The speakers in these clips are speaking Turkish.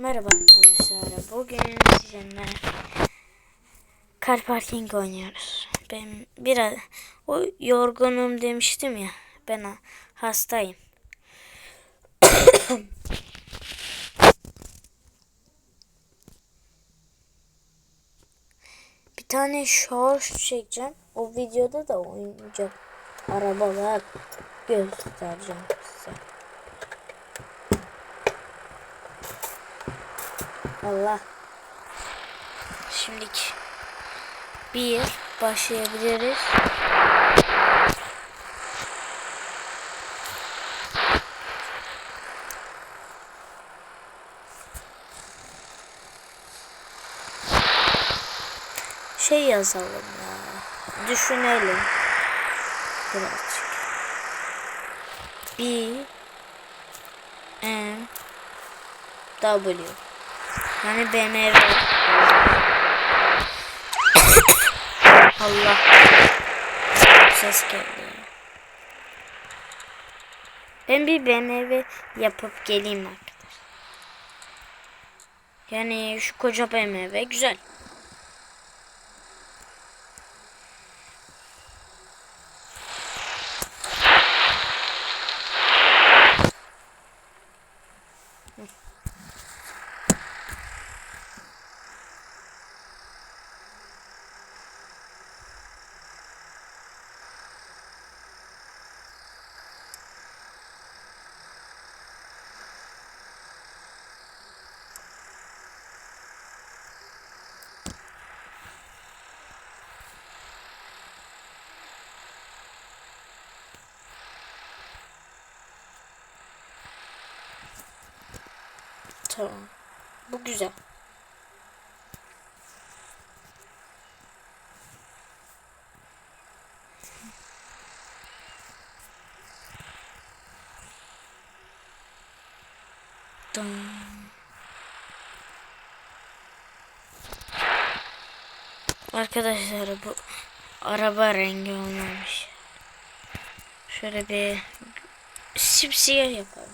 Merhaba arkadaşlar. Bugün sizinle car parking oynuyoruz. Ben biraz o yorgunum demiştim ya. Ben ha- hastayım. Bir tane short çekeceğim. O videoda da oyuncak arabalar göstereceğim size. Allah. Şimdiki bir başlayabiliriz. Şey yazalım ya. Düşünelim. Birazcık. B M W yani BMW. Allah. Ses geldi. Ben bir BMW yapıp geleyim arkadaşlar. Yani şu koca BMW güzel. Tamam. Bu güzel. Dın. Arkadaşlar bu araba rengi olmamış. Şöyle bir sipsiyah yapalım.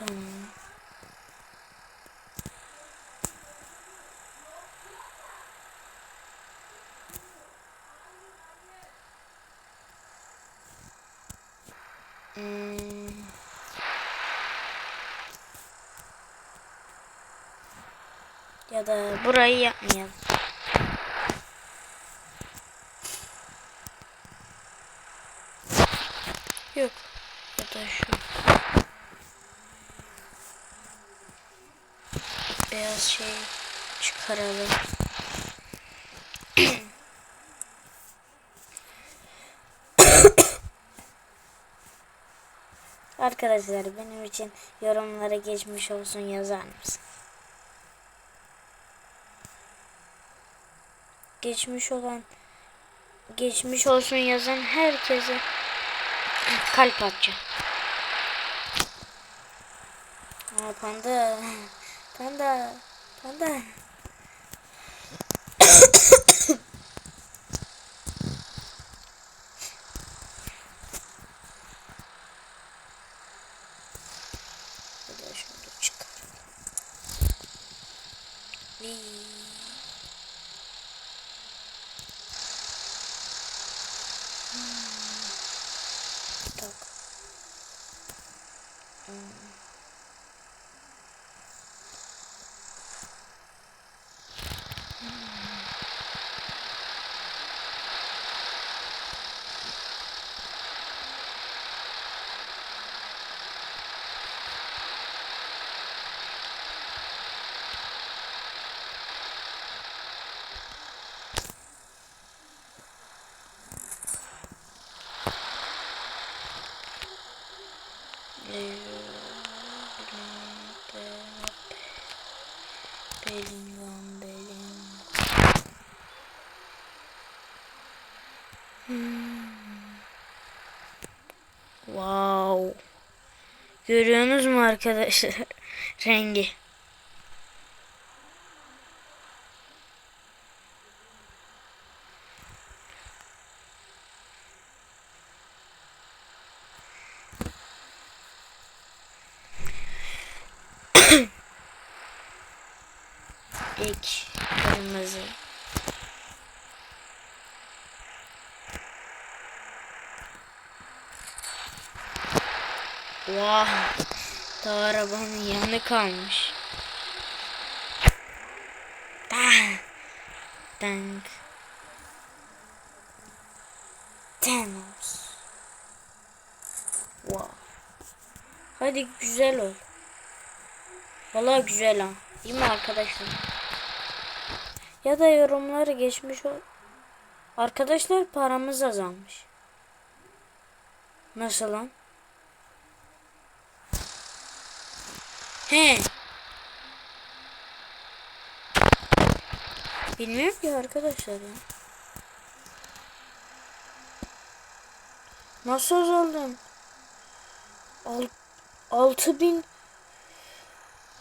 Tamam. Hmm. Ya da burayı yapmayalım. Yok. Ya da şu. beyaz şey çıkaralım. Arkadaşlar benim için yorumlara geçmiş olsun yazar mısın? Geçmiş olan geçmiş olsun yazan herkese kalp atacağım. Aa, panda. Panda. Panda. 你 Wow. Görüyorsunuz mu arkadaşlar rengi? İlk kırmızı. Vah. Da arabanın yanı kalmış. Tank. Tank. Thanos. Wow. Hadi güzel ol. Vallahi güzel ha. Değil mi arkadaşlar? Ya da yorumları geçmiş ol. Arkadaşlar paramız azalmış. Nasıl lan? He. Bilmiyorum ki arkadaşlar ya. Nasıl azaldım? Al, altı bin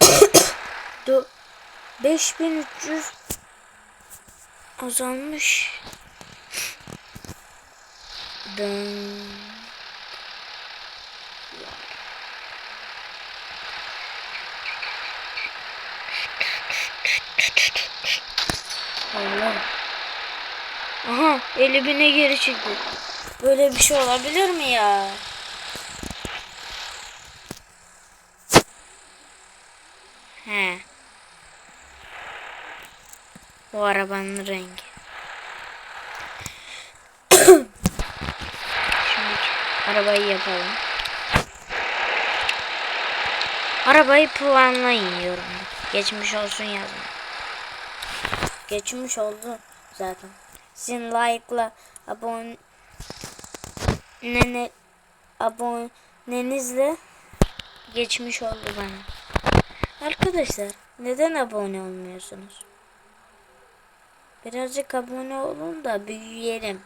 Do 5300 azalmış. Dın. Allah. Aha 50 bine geri çıktı. Böyle bir şey olabilir mi ya? He. Bu arabanın rengi. Şimdi arabayı yapalım. Arabayı puanlayın yorumda. Geçmiş olsun yazın. Geçmiş oldu zaten. Sizin like'la abone nene abonenizle geçmiş oldu bana. Arkadaşlar neden abone olmuyorsunuz? Birazcık abone olun da büyüyelim.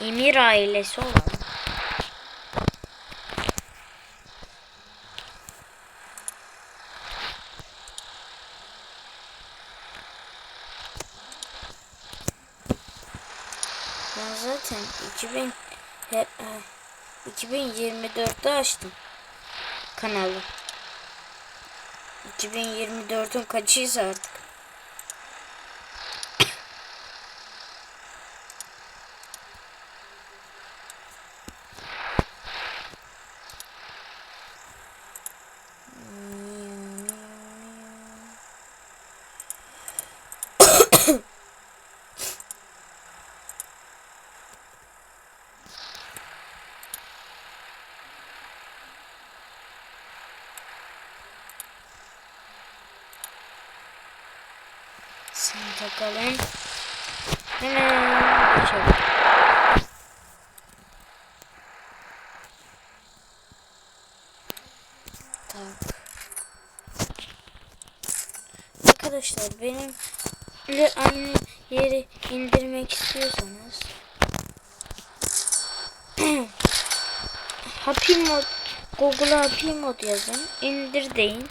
Emir ailesi olalım. Ben zaten 2000 he, he, 2024'te açtım kanalı. 2024'ün kaçıysa artık. Sen takalım. Hemen. Tak. Arkadaşlar benimle aynı yeri indirmek istiyorsanız Happy Mod Google'a Happy Mod yazın. indir deyin.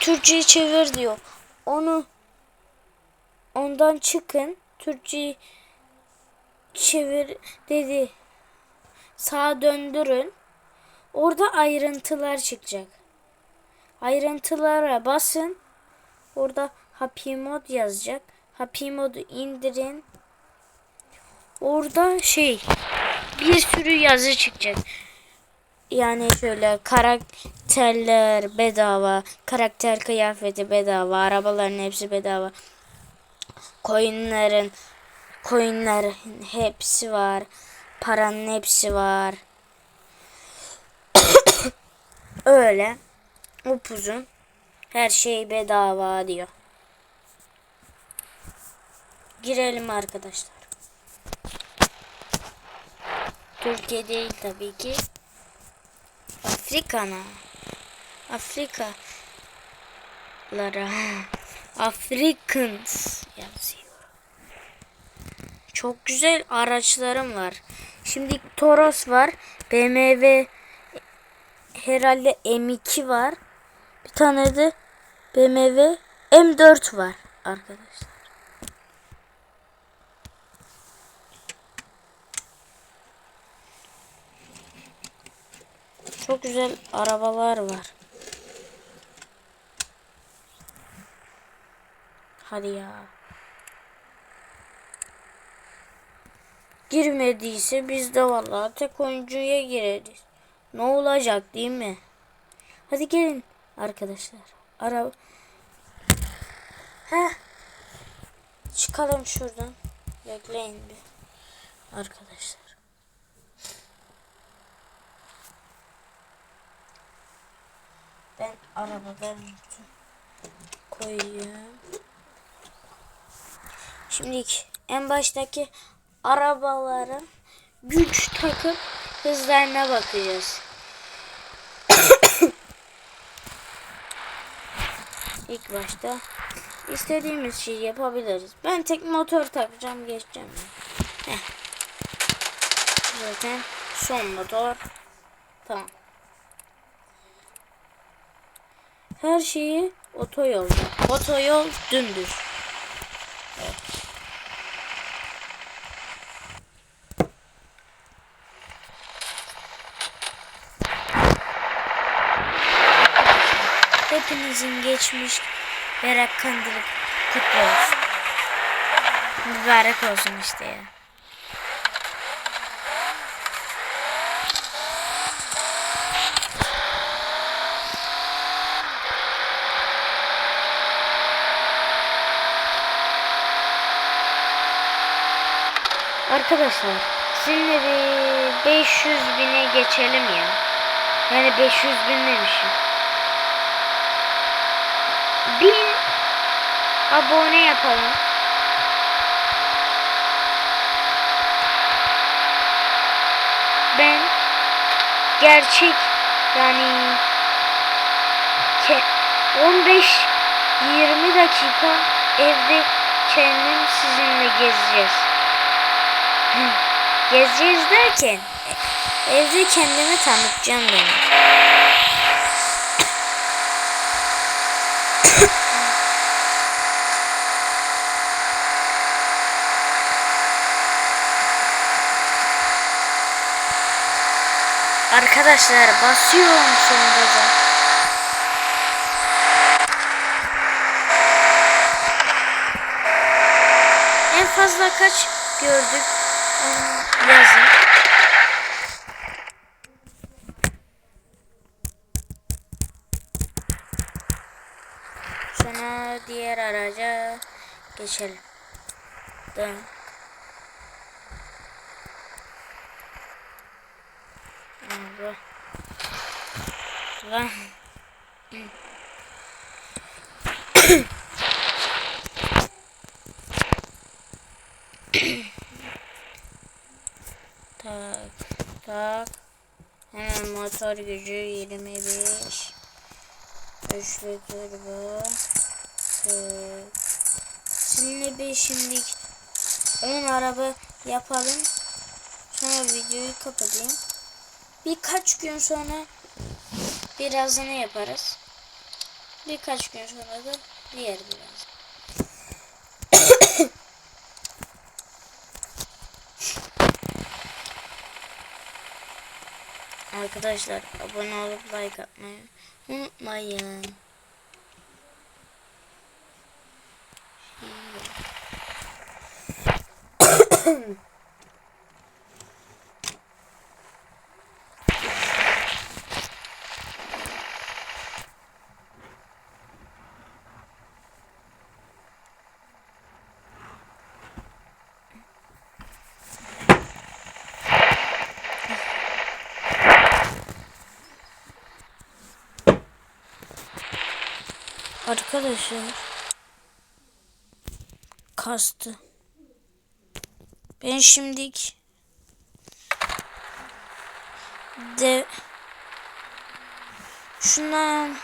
Türkçe'yi çevir diyor. Onu ondan çıkın. Türkçeyi çevir dedi. Sağa döndürün. Orada ayrıntılar çıkacak. Ayrıntılara basın. Orada Happy Mod yazacak. Happy Mod'u indirin. Orada şey bir sürü yazı çıkacak. Yani şöyle karakterler bedava, karakter kıyafeti bedava, arabaların hepsi bedava. Coinlerin coinlerin hepsi var. Paranın hepsi var. Öyle. Upuzun. Her şey bedava diyor. Girelim arkadaşlar. Türkiye değil tabii ki. Afrika'na. Afrikalara. Africans yazıyor. Çok güzel araçlarım var. Şimdi Toros var. BMW herhalde M2 var. Bir tane de BMW M4 var arkadaşlar. Çok güzel arabalar var. Hadi ya. Girmediyse biz de vallahi tek oyuncuya gireriz. Ne olacak değil mi? Hadi gelin arkadaşlar. Ara Heh. Çıkalım şuradan. Bekleyin bir. Arkadaşlar. Ben arabadan koyayım. Şimdi en baştaki arabaların güç takıp hızlarına bakacağız. İlk başta istediğimiz şeyi yapabiliriz. Ben tek motor takacağım geçeceğim. Heh. Zaten son motor. Tamam. Her şeyi otoyolda. Otoyol dümdüz. Hepinizin geçmiş Berak Kandili kutlu olsun. Mübarek olsun işte ya. Arkadaşlar sizinle bir 500 bine geçelim ya. Yani 500 bin demişim. 1000 abone yapalım. Ben gerçek yani ke- 15 20 dakika evde kendim sizinle gezeceğiz. Gezeceğiz derken evde kendimi tanıtacağım ben. Arkadaşlar basıyorum son gaza. En fazla kaç gördük? Yazın. Sonra diğer araca geçelim. Dön. Lan. tak tak. Hemen motor gücü 25 üçlü turbo. Şimdi bir şimdi 10 araba yapalım. Sonra videoyu kapatayım. Birkaç gün sonra birazını yaparız birkaç gün sonra da diğer biraz Arkadaşlar abone olup like atmayı unutmayın. Arkadaşlar kastı. Ben şimdilik de şundan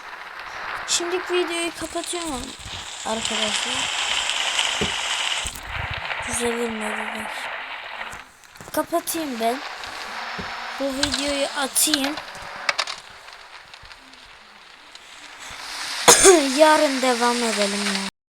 Şimdilik videoyu kapatıyorum arkadaşlar. Düzelir mi. Kapatayım ben. Bu videoyu atayım. Yarın devam edelim ya.